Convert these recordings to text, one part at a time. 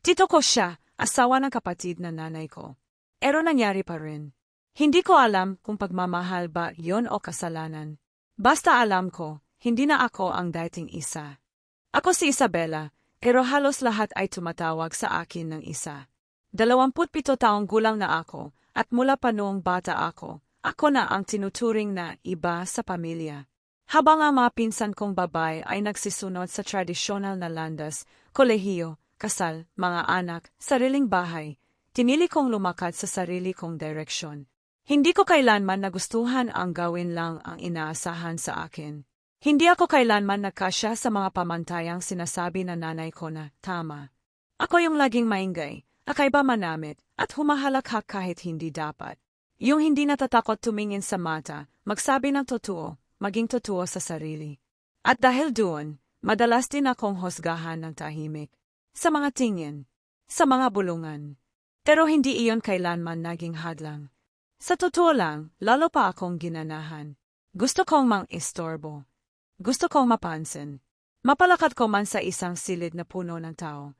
Tito ko siya, asawa ng kapatid na nanay ko. Pero nangyari pa rin. Hindi ko alam kung pagmamahal ba yon o kasalanan. Basta alam ko, hindi na ako ang dating isa. Ako si Isabella, pero halos lahat ay tumatawag sa akin ng isa. Dalawamput-pito taong gulang na ako, at mula pa noong bata ako, ako na ang tinuturing na iba sa pamilya. Habang ang mga pinsan kong babay ay nagsisunod sa tradisyonal na landas, kolehiyo, kasal, mga anak, sariling bahay, tinili kong lumakad sa sarili kong direksyon. Hindi ko kailanman nagustuhan ang gawin lang ang inaasahan sa akin. Hindi ako kailanman nagkasya sa mga pamantayang sinasabi na nanay ko na tama. Ako yung laging maingay, akaiba manamit, at humahalakhak kahit hindi dapat. Yung hindi natatakot tumingin sa mata, magsabi ng totoo, maging totoo sa sarili. At dahil doon, madalas din akong hosgahan ng tahimik. Sa mga tingin, sa mga bulungan. Pero hindi iyon kailanman naging hadlang. Sa totoo lang, lalo pa akong ginanahan. Gusto kong mang-istorbo. Gusto kong mapansin. Mapalakat ko man sa isang silid na puno ng tao.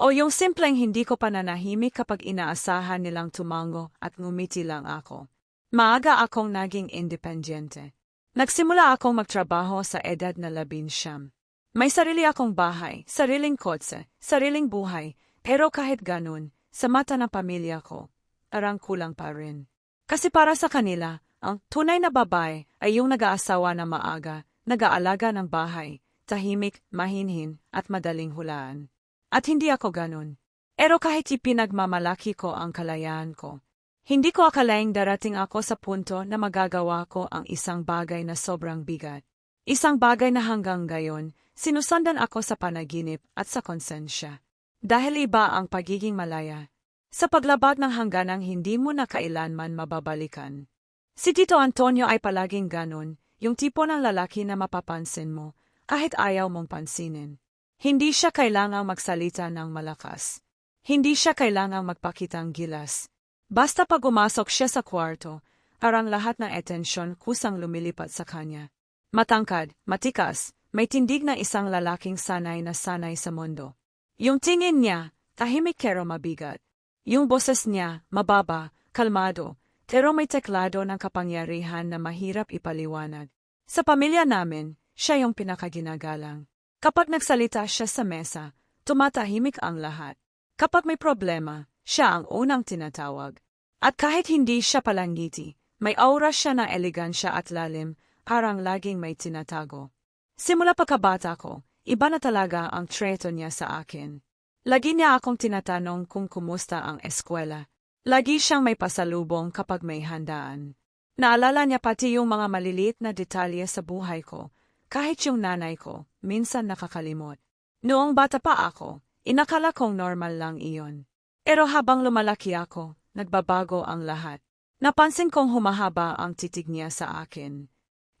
O yung simpleng hindi ko pananahimik kapag inaasahan nilang tumango at ngumiti lang ako. Maaga akong naging independyente. Nagsimula akong magtrabaho sa edad na labinsyam. May sarili akong bahay, sariling kotse, sariling buhay, pero kahit ganun, sa mata ng pamilya ko, arang kulang pa rin. Kasi para sa kanila, ang tunay na babae ay yung nag-aasawa na maaga, nag-aalaga ng bahay, tahimik, mahinhin, at madaling hulaan. At hindi ako ganun. Pero kahit ipinagmamalaki ko ang kalayaan ko, hindi ko akalaing darating ako sa punto na magagawa ko ang isang bagay na sobrang bigat. Isang bagay na hanggang gayon, sinusundan ako sa panaginip at sa konsensya. Dahil iba ang pagiging malaya. Sa paglabag ng hangganang hindi mo na kailanman mababalikan. Si Tito Antonio ay palaging ganon, yung tipo ng lalaki na mapapansin mo, kahit ayaw mong pansinin. Hindi siya kailangang magsalita ng malakas. Hindi siya kailangang magpakitang gilas. Basta pag umasok siya sa kwarto, parang lahat ng atensyon kusang lumilipat sa kanya. Matangkad, matikas, may tindig na isang lalaking sanay na sanay sa mundo. Yung tingin niya, tahimik pero mabigat. Yung boses niya, mababa, kalmado, pero may teklado ng kapangyarihan na mahirap ipaliwanag. Sa pamilya namin, siya yung pinakaginagalang. Kapag nagsalita siya sa mesa, tumatahimik ang lahat. Kapag may problema, siya ang unang tinatawag. At kahit hindi siya palangiti, may aura siya na elegansya at lalim, parang laging may tinatago. Simula pagkabata ko, iba na talaga ang treto niya sa akin. Lagi niya akong tinatanong kung kumusta ang eskwela. Lagi siyang may pasalubong kapag may handaan. Naalala niya pati yung mga maliliit na detalye sa buhay ko, kahit yung nanay ko, minsan nakakalimot. Noong bata pa ako, inakala kong normal lang iyon. Pero habang lumalaki ako, nagbabago ang lahat. Napansin kong humahaba ang titig niya sa akin.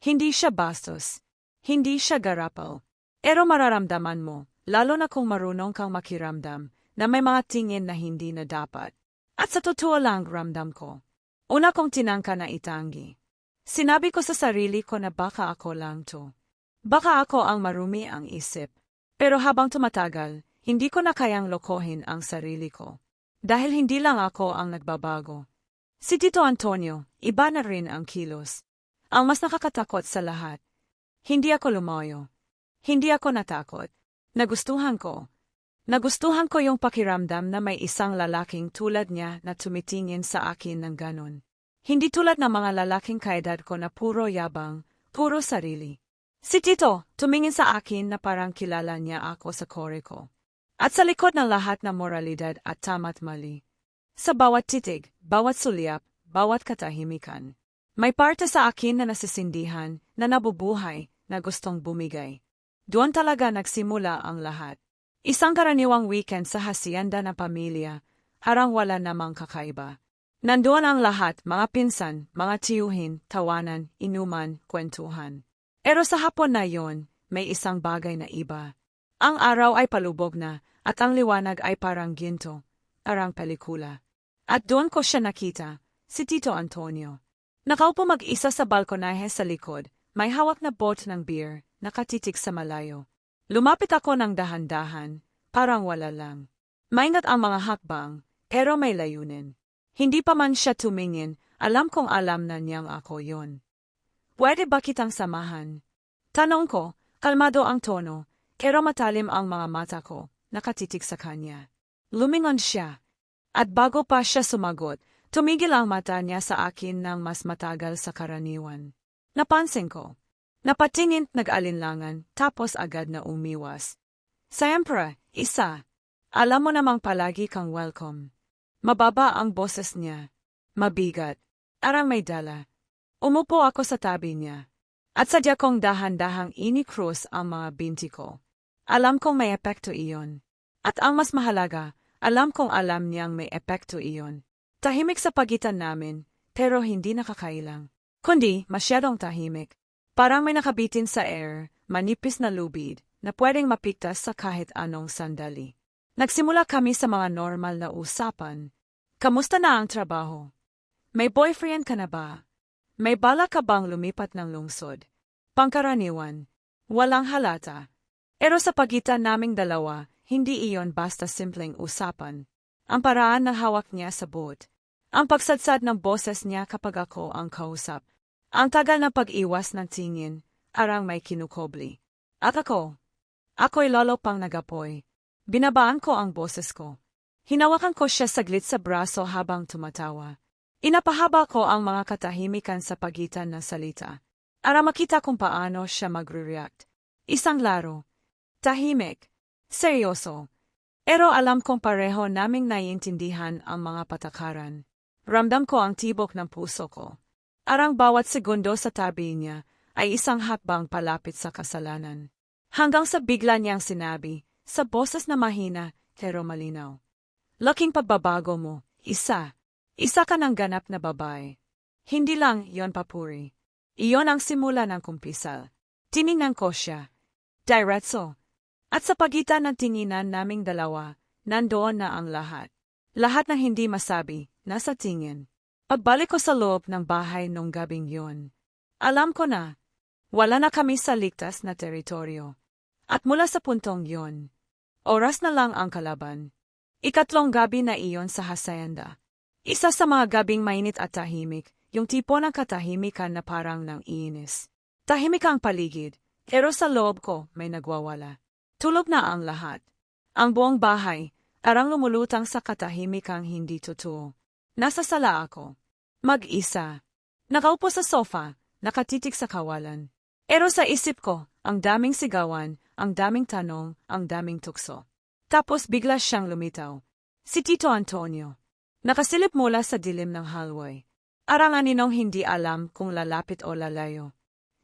Hindi siya bastos. Hindi siya garapal. Pero mararamdaman mo, lalo na kung marunong kang makiramdam, na may mga tingin na hindi na dapat. At sa totoo lang ramdam ko. Una kong tinangka na itanggi. Sinabi ko sa sarili ko na baka ako lang to. Baka ako ang marumi ang isip. Pero habang tumatagal, hindi ko na kayang lokohin ang sarili ko. Dahil hindi lang ako ang nagbabago. Si Tito Antonio, iba na rin ang kilos. Ang mas nakakatakot sa lahat. Hindi ako lumayo. Hindi ako natakot. Nagustuhan ko. Nagustuhan ko yung pakiramdam na may isang lalaking tulad niya na tumitingin sa akin ng ganon. Hindi tulad ng mga lalaking kaedad ko na puro yabang, puro sarili. Si Tito, tumingin sa akin na parang kilala niya ako sa kore ko. At sa likod ng lahat ng moralidad at tama't mali. Sa bawat titig, bawat sulyap, bawat katahimikan. May parte sa akin na nasisindihan, na nabubuhay, na gustong bumigay. Doon talaga nagsimula ang lahat. Isang karaniwang weekend sa hacienda na pamilya, harang wala namang kakaiba. Nandoon ang lahat, mga pinsan, mga tiyuhin, tawanan, inuman, kwentuhan. Pero sa hapon na yon, may isang bagay na iba. Ang araw ay palubog na, at ang liwanag ay parang ginto, arang pelikula. At doon ko siya nakita, si Tito Antonio. Nakaupo mag-isa sa balkonahe sa likod, may hawak na bot ng beer, nakatitik sa malayo. Lumapit ako ng dahan-dahan, parang wala lang. Maingat ang mga hakbang, pero may layunin. Hindi pa man siya tumingin, alam kong alam na niyang ako yon. Pwede ba kitang samahan? Tanong ko, kalmado ang tono, pero matalim ang mga mata ko, nakatitig sa kanya. Lumingon siya. At bago pa siya sumagot, tumigil ang mata niya sa akin ng mas matagal sa karaniwan. Napansin ko. Napatingin nag-alinlangan, tapos agad na umiwas. Siyempre, isa. Alam mo namang palagi kang welcome. Mababa ang boses niya. Mabigat. Arang may dala. Umupo ako sa tabi niya. At sadya kong dahan-dahang ini-cross ang mga binti ko. Alam kong may epekto iyon. At ang mas mahalaga, alam kong alam niyang may epekto iyon. Tahimik sa pagitan namin, pero hindi nakakailang. Kundi, masyadong tahimik. Parang may nakabitin sa air, manipis na lubid, na pwedeng mapiktas sa kahit anong sandali. Nagsimula kami sa mga normal na usapan. Kamusta na ang trabaho? May boyfriend ka na ba? May bala ka bang lumipat ng lungsod? Pangkaraniwan. Walang halata. Pero sa pagitan naming dalawa, hindi iyon basta simpleng usapan. Ang paraan na hawak niya sa boot. Ang pagsadsad ng boses niya kapag ako ang kausap. Ang tagal na pag-iwas ng tingin, arang may kinukobli. At ako, ako'y lolo pang nagapoy. Binabaan ko ang boses ko. Hinawakan ko siya saglit sa braso habang tumatawa. Inapahaba ko ang mga katahimikan sa pagitan ng salita. Para makita kung paano siya magre-react. Isang laro. Tahimik. Seryoso. Pero alam kong pareho naming naiintindihan ang mga patakaran. Ramdam ko ang tibok ng puso ko. Arang bawat segundo sa tabi niya ay isang hakbang palapit sa kasalanan. Hanggang sa bigla niyang sinabi, sa boses na mahina, pero malinaw. Laking pagbabago mo, isa. Isa ka ng ganap na babae. Hindi lang yon papuri. Iyon ang simula ng kumpisal. Tiningnan ko siya. Diretso. At sa pagitan ng tinginan naming dalawa, nandoon na ang lahat. Lahat na hindi masabi, nasa tingin. Pagbalik ko sa loob ng bahay nung gabing yun. Alam ko na, wala na kami sa ligtas na teritoryo. At mula sa puntong yon, Oras na lang ang kalaban. Ikatlong gabi na iyon sa Hacienda. Isa sa mga gabing mainit at tahimik, yung tipo ng katahimikan na parang nang iinis. Tahimik ang paligid, pero sa loob ko may nagwawala. Tulog na ang lahat. Ang buong bahay, arang lumulutang sa katahimikang hindi totoo. Nasa sala ako. Mag-isa. Nakaupo sa sofa, nakatitik sa kawalan. Pero sa isip ko, ang daming sigawan, ang daming tanong, ang daming tukso. Tapos bigla siyang lumitaw. Si Tito Antonio. Nakasilip mula sa dilim ng hallway. Arangan ninong hindi alam kung lalapit o lalayo.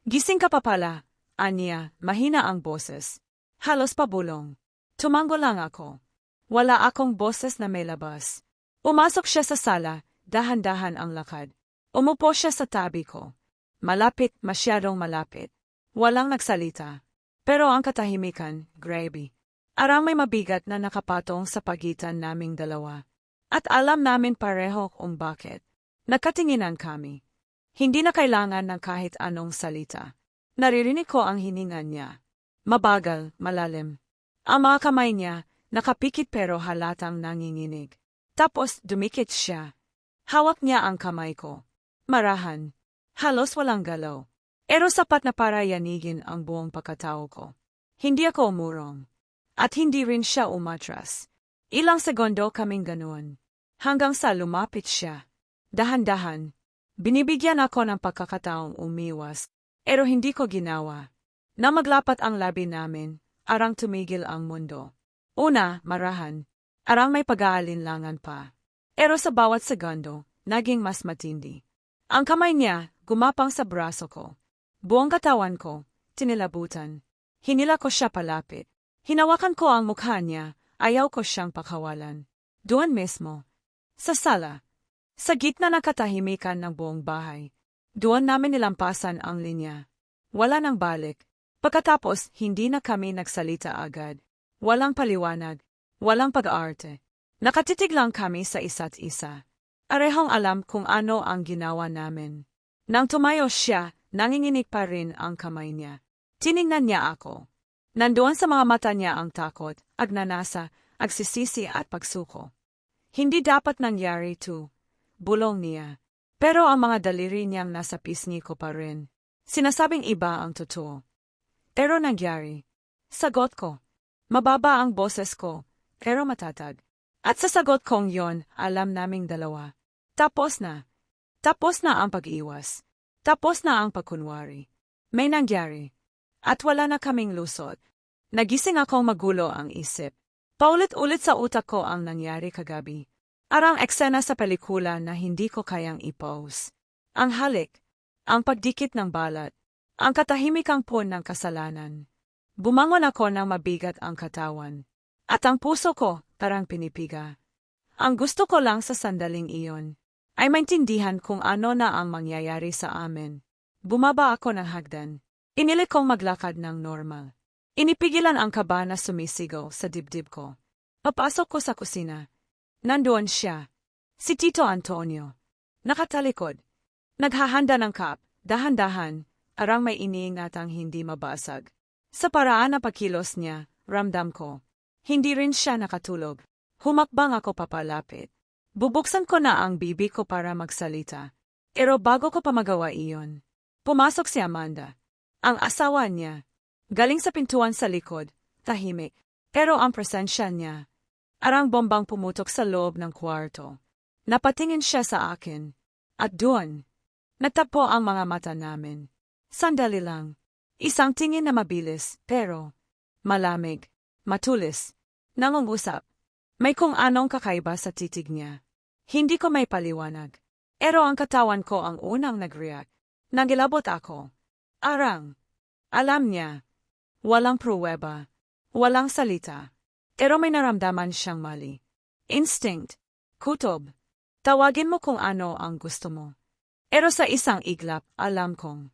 Gising ka pa pala, Anya, mahina ang boses. Halos pabulong. Tumango lang ako. Wala akong boses na may labas. Umasok siya sa sala, dahan-dahan ang lakad. Umupo siya sa tabi ko. Malapit, masyadong malapit. Walang nagsalita. Pero ang katahimikan, grabe. Arang may mabigat na nakapatong sa pagitan naming dalawa. At alam namin pareho kung bakit. Nakatinginan kami. Hindi na kailangan ng kahit anong salita. Naririnig ko ang hininga niya. Mabagal, malalim. Ang mga kamay niya, nakapikit pero halatang nanginginig. Tapos dumikit siya. Hawak niya ang kamay ko. Marahan. Halos walang galaw. Pero sapat na para yanigin ang buong pagkatao ko. Hindi ako umurong. At hindi rin siya umatras. Ilang segundo kaming ganoon. Hanggang sa lumapit siya. Dahan-dahan. Binibigyan ako ng pagkakataong umiwas. Pero hindi ko ginawa. Na maglapat ang labi namin, arang tumigil ang mundo. Una, marahan. Arang may pag-aalinlangan pa. Pero sa bawat segundo, naging mas matindi. Ang kamay niya, gumapang sa braso ko. Buong katawan ko, tinilabutan. Hinila ko siya palapit. Hinawakan ko ang mukha niya, ayaw ko siyang pakawalan. Doon mismo. Sa sala. Sa gitna ng katahimikan ng buong bahay. Doon namin nilampasan ang linya. Wala nang balik. Pagkatapos, hindi na kami nagsalita agad. Walang paliwanag. Walang pag-arte. Nakatitig lang kami sa isa't isa. Arehong alam kung ano ang ginawa namin. Nang tumayo siya, Nanginginig pa rin ang kamay niya. Tiningnan niya ako. Nandoon sa mga mata niya ang takot, agnanasa, agsisisi at pagsuko. Hindi dapat nangyari to, bulong niya. Pero ang mga daliri niyang nasa pisngi ko pa rin. Sinasabing iba ang totoo. Pero nangyari. Sagot ko. Mababa ang boses ko, pero matatag. At sa sagot kong yon, alam naming dalawa. Tapos na. Tapos na ang pag-iwas. Tapos na ang pagkunwari. May nangyari. At wala na kaming lusot. Nagising akong magulo ang isip. Paulit-ulit sa utak ko ang nangyari kagabi. Arang eksena sa pelikula na hindi ko kayang i-pose. Ang halik. Ang pagdikit ng balat. Ang katahimikang pon ng kasalanan. Bumangon ako ng mabigat ang katawan. At ang puso ko, parang pinipiga. Ang gusto ko lang sa sandaling iyon, ay maintindihan kung ano na ang mangyayari sa amin. Bumaba ako ng hagdan. Inilit kong maglakad ng normal. Inipigilan ang kaba na sumisigaw sa dibdib ko. Papasok ko sa kusina. Nandoon siya. Si Tito Antonio. Nakatalikod. Naghahanda ng kap, dahan-dahan, arang may iniingatang hindi mabasag. Sa paraan na pakilos niya, ramdam ko. Hindi rin siya nakatulog. Humakbang ako papalapit. Bubuksan ko na ang bibi ko para magsalita. Pero bago ko pa magawa iyon, pumasok si Amanda. Ang asawa niya. Galing sa pintuan sa likod, tahimik. Pero ang presensya niya, arang bombang pumutok sa loob ng kwarto. Napatingin siya sa akin. At doon, natapo ang mga mata namin. Sandali lang. Isang tingin na mabilis, pero malamig, matulis, nangungusap. May kung anong kakaiba sa titig niya. Hindi ko may paliwanag. Pero ang katawan ko ang unang nag-react. Nagilabot ako. Arang. Alam niya. Walang pruweba. Walang salita. Pero may naramdaman siyang mali. Instinct. Kutob. Tawagin mo kung ano ang gusto mo. Pero sa isang iglap, alam kong.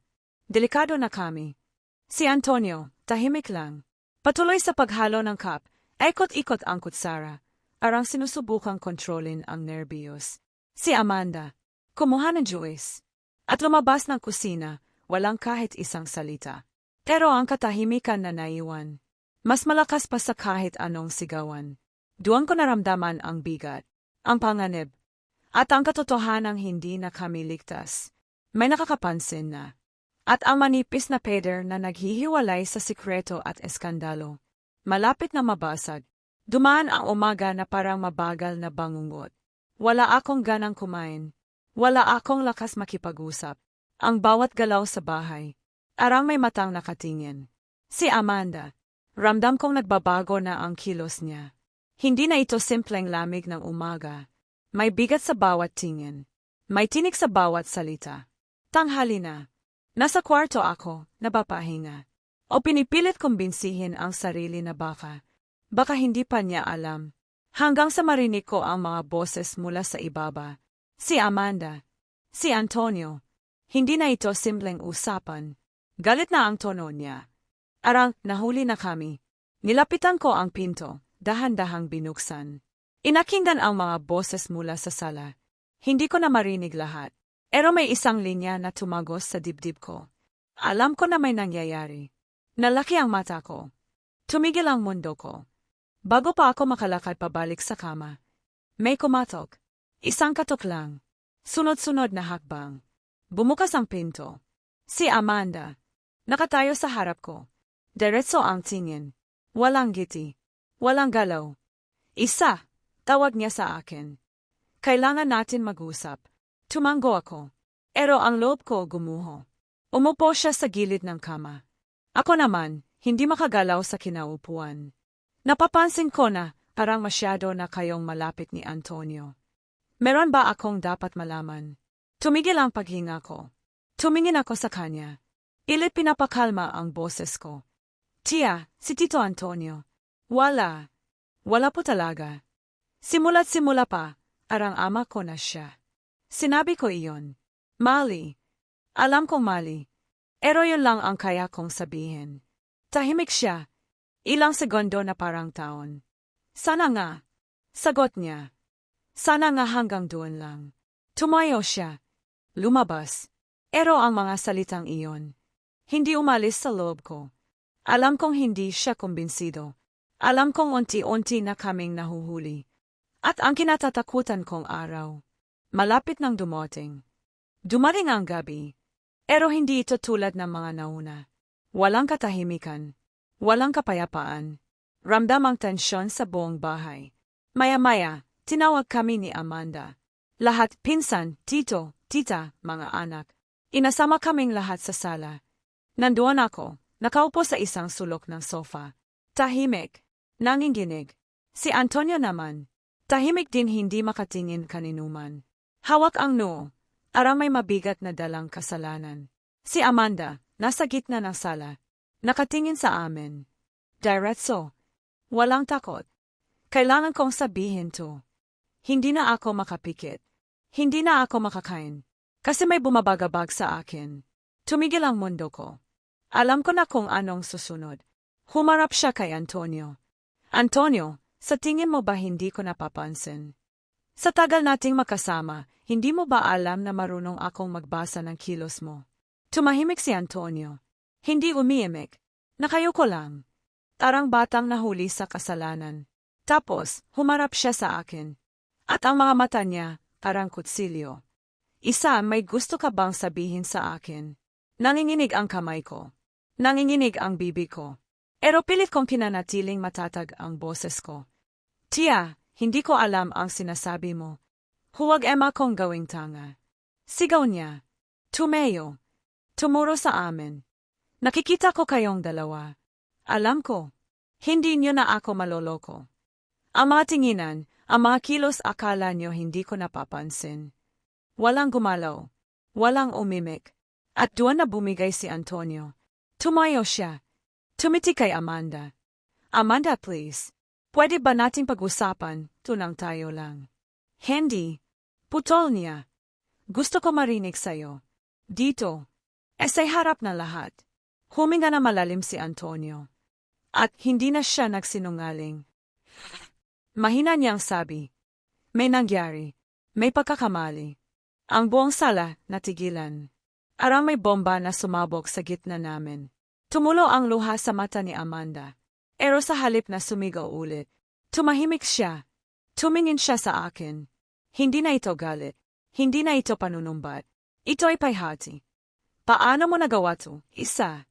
Delikado na kami. Si Antonio, tahimik lang. Patuloy sa paghalo ng cup, ikot-ikot ang kutsara, arang sinusubukang kontrolin ang nervyos. Si Amanda, kumuha ng juice, at lumabas ng kusina, walang kahit isang salita. Pero ang katahimikan na naiwan, mas malakas pa sa kahit anong sigawan. Duwang ko naramdaman ang bigat, ang panganib, at ang katotohanang hindi na kami ligtas. May nakakapansin na at ang manipis na peder na naghihiwalay sa sikreto at eskandalo. Malapit na mabasag. Dumaan ang umaga na parang mabagal na bangungot. Wala akong ganang kumain. Wala akong lakas makipag-usap. Ang bawat galaw sa bahay. Arang may matang nakatingin. Si Amanda. Ramdam kong nagbabago na ang kilos niya. Hindi na ito simpleng lamig ng umaga. May bigat sa bawat tingin. May tinik sa bawat salita. Tanghali na. Nasa kwarto ako, napapahinga. O pinipilit kong binsihin ang sarili na baka. Baka hindi pa niya alam. Hanggang sa marinig ko ang mga boses mula sa ibaba. Si Amanda. Si Antonio. Hindi na ito simpleng usapan. Galit na ang tono niya. Arang, nahuli na kami. Nilapitan ko ang pinto, dahan-dahang binuksan. Inakinggan ang mga boses mula sa sala. Hindi ko na marinig lahat. Pero may isang linya na tumagos sa dibdib ko. Alam ko na may nangyayari. Nalaki ang mata ko. Tumigil ang mundo ko. Bago pa ako makalakad pabalik sa kama, may kumatok. Isang katok lang. Sunod-sunod na hakbang. Bumukas ang pinto. Si Amanda. Nakatayo sa harap ko. Diretso ang tingin. Walang giti. Walang galaw. Isa. Tawag niya sa akin. Kailangan natin mag-usap. Tumango ako. Pero ang loob ko gumuho. Umupo siya sa gilid ng kama. Ako naman, hindi makagalaw sa kinaupuan. Napapansin ko na parang masyado na kayong malapit ni Antonio. Meron ba akong dapat malaman? Tumigil ang paghinga ko. Tumingin ako sa kanya. Ilit pinapakalma ang boses ko. Tia, si Tito Antonio. Wala. Wala po talaga. Simula't simula pa, arang ama ko na siya. Sinabi ko iyon. Mali. Alam kong mali. Pero yun lang ang kaya kong sabihin. Tahimik siya. Ilang segundo na parang taon. Sana nga. Sagot niya. Sana nga hanggang doon lang. Tumayo siya. Lumabas. Pero ang mga salitang iyon. Hindi umalis sa loob ko. Alam kong hindi siya kumbinsido. Alam kong unti-unti na kaming nahuhuli. At ang kinatatakutan kong araw, malapit nang dumating. Dumating ang gabi, pero hindi ito tulad ng mga nauna. Walang katahimikan, walang kapayapaan. Ramdam ang tensyon sa buong bahay. Maya-maya, tinawag kami ni Amanda. Lahat pinsan, tito, tita, mga anak. Inasama kaming lahat sa sala. Nandoon ako, nakaupo sa isang sulok ng sofa. Tahimik, nanginginig. Si Antonio naman, tahimik din hindi makatingin kaninuman. Hawak ang noo, arang may mabigat na dalang kasalanan. Si Amanda, nasa gitna ng sala, nakatingin sa amin. Diretso, walang takot. Kailangan kong sabihin to. Hindi na ako makapikit. Hindi na ako makakain. Kasi may bumabagabag sa akin. Tumigil ang mundo ko. Alam ko na kung anong susunod. Humarap siya kay Antonio. Antonio, sa tingin mo ba hindi ko napapansin? Sa tagal nating makasama, hindi mo ba alam na marunong akong magbasa ng kilos mo? Tumahimik si Antonio. Hindi umiimik. Nakayuko lang. Tarang batang nahuli sa kasalanan. Tapos, humarap siya sa akin. At ang mga mata niya, parang kutsilyo. Isa, may gusto ka bang sabihin sa akin? Nanginginig ang kamay ko. Nanginginig ang bibi ko. Pero pilit kong pinanatiling matatag ang boses ko. Tia, hindi ko alam ang sinasabi mo. Huwag ema kong gawing tanga. Sigaw niya. Tumeyo. Tumuro sa amin. Nakikita ko kayong dalawa. Alam ko. Hindi niyo na ako maloloko. Ang mga tinginan, ang mga kilos akala niyo hindi ko napapansin. Walang gumalaw. Walang umimik. At doon na bumigay si Antonio. Tumayo siya. Tumiti kay Amanda. Amanda, please. Pwede ba nating pag-usapan, tunang tayo lang? Hindi. Putol niya. Gusto ko marinig sa'yo. Dito. Esay harap na lahat. Huminga na malalim si Antonio. At hindi na siya nagsinungaling. Mahina niyang sabi. May nangyari. May pagkakamali. Ang buong sala natigilan. Arang may bomba na sumabog sa gitna namin. Tumulo ang luha sa mata ni Amanda. Pero sa halip na sumigaw ulit, tumahimik siya. Tumingin siya sa akin. Hindi na ito galit. Hindi na ito panunumbat. Ito ay payhati. Paano mo nagawa to? Isa.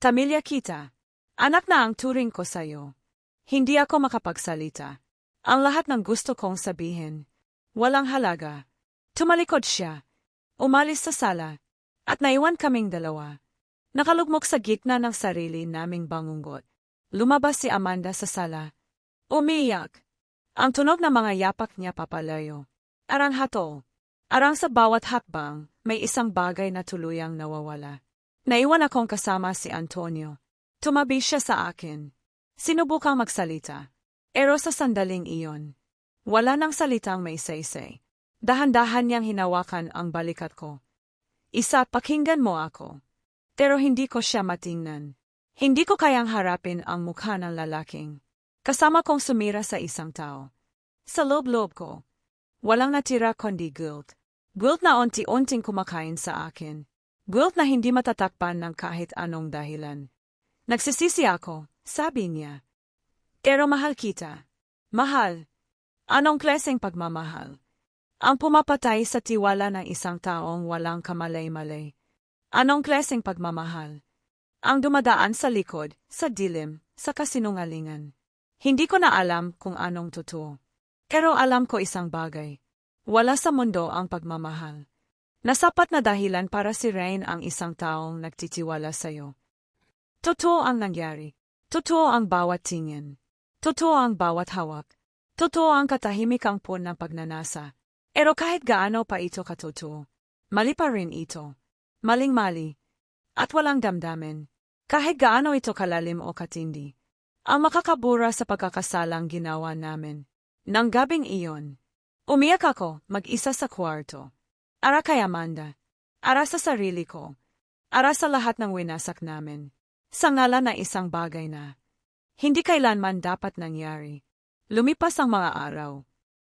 Tamilya kita. Anak na ang turing ko sa'yo. Hindi ako makapagsalita. Ang lahat ng gusto kong sabihin. Walang halaga. Tumalikod siya. Umalis sa sala. At naiwan kaming dalawa. Nakalugmok sa gitna ng sarili naming bangunggot. Lumabas si Amanda sa sala. Umiiyak. Ang tunog ng mga yapak niya papalayo. Arang hato. Arang sa bawat hakbang, may isang bagay na tuluyang nawawala. Naiwan akong kasama si Antonio. Tumabi siya sa akin. Sinubukang magsalita. Pero sa sandaling iyon, wala nang salitang may saysay. Dahan-dahan niyang hinawakan ang balikat ko. Isa, pakinggan mo ako. Pero hindi ko siya matingnan. Hindi ko kayang harapin ang mukha ng lalaking. Kasama kong sumira sa isang tao. Sa loob-loob ko, walang natira kundi guilt. Guilt na onti-unting kumakain sa akin. Guilt na hindi matatakpan ng kahit anong dahilan. Nagsisisi ako, sabi niya. Pero mahal kita. Mahal. Anong klaseng pagmamahal? Ang pumapatay sa tiwala ng isang taong walang kamalay-malay. Anong klaseng pagmamahal? Ang dumadaan sa likod, sa dilim, sa kasinungalingan. Hindi ko na alam kung anong totoo. Pero alam ko isang bagay. Wala sa mundo ang pagmamahal. Nasapat na dahilan para si Rain ang isang taong nagtitiwala sa'yo. Totoo ang nangyari. Totoo ang bawat tingin. Totoo ang bawat hawak. Totoo ang katahimikang pun ng pagnanasa. Pero kahit gaano pa ito katotoo, mali pa rin ito. Maling-mali. At walang damdamin. Kahit gaano ito kalalim o katindi. Ang makakabura sa pagkakasalang ginawa namin. Nang gabing iyon, umiyak ako mag-isa sa kwarto. Ara kay Amanda. Ara sa sarili ko. Ara sa lahat ng winasak namin. Sa ngala na isang bagay na hindi kailanman dapat nangyari. Lumipas ang mga araw.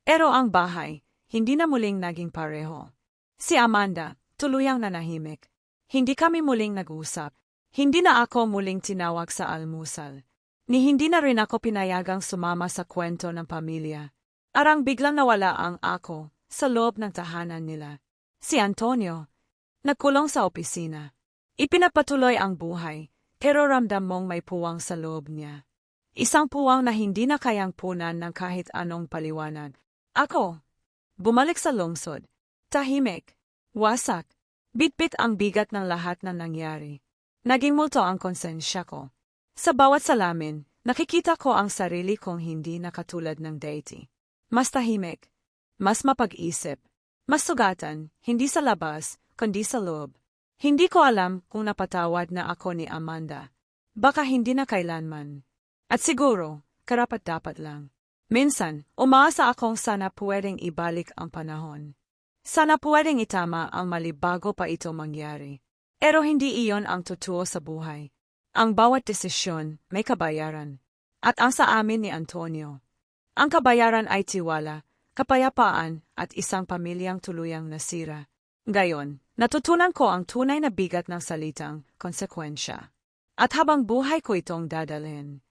Pero ang bahay, hindi na muling naging pareho. Si Amanda, tuluyang nanahimik. Hindi kami muling nag-usap. Hindi na ako muling tinawag sa almusal. Ni hindi na rin ako pinayagang sumama sa kwento ng pamilya. Arang biglang nawala ang ako sa loob ng tahanan nila. Si Antonio, nagkulong sa opisina. Ipinapatuloy ang buhay, pero ramdam mong may puwang sa loob niya. Isang puwang na hindi na kayang punan ng kahit anong paliwanag. Ako, bumalik sa lungsod. Tahimik, wasak, bitbit ang bigat ng lahat na nangyari. Naging multo ang konsensya ko. Sa bawat salamin, nakikita ko ang sarili kong hindi na katulad ng deity. Mas tahimik, mas mapag-isip, mas sugatan, hindi sa labas, kundi sa loob. Hindi ko alam kung napatawad na ako ni Amanda. Baka hindi na kailanman. At siguro, karapat-dapat lang. Minsan, umaasa akong sana pwedeng ibalik ang panahon. Sana pwedeng itama ang mali bago pa ito mangyari. Pero hindi iyon ang totoo sa buhay. Ang bawat desisyon may kabayaran. At ang sa amin ni Antonio. Ang kabayaran ay tiwala, kapayapaan at isang pamilyang tuluyang nasira. Gayon, natutunan ko ang tunay na bigat ng salitang konsekwensya. At habang buhay ko itong dadalhin,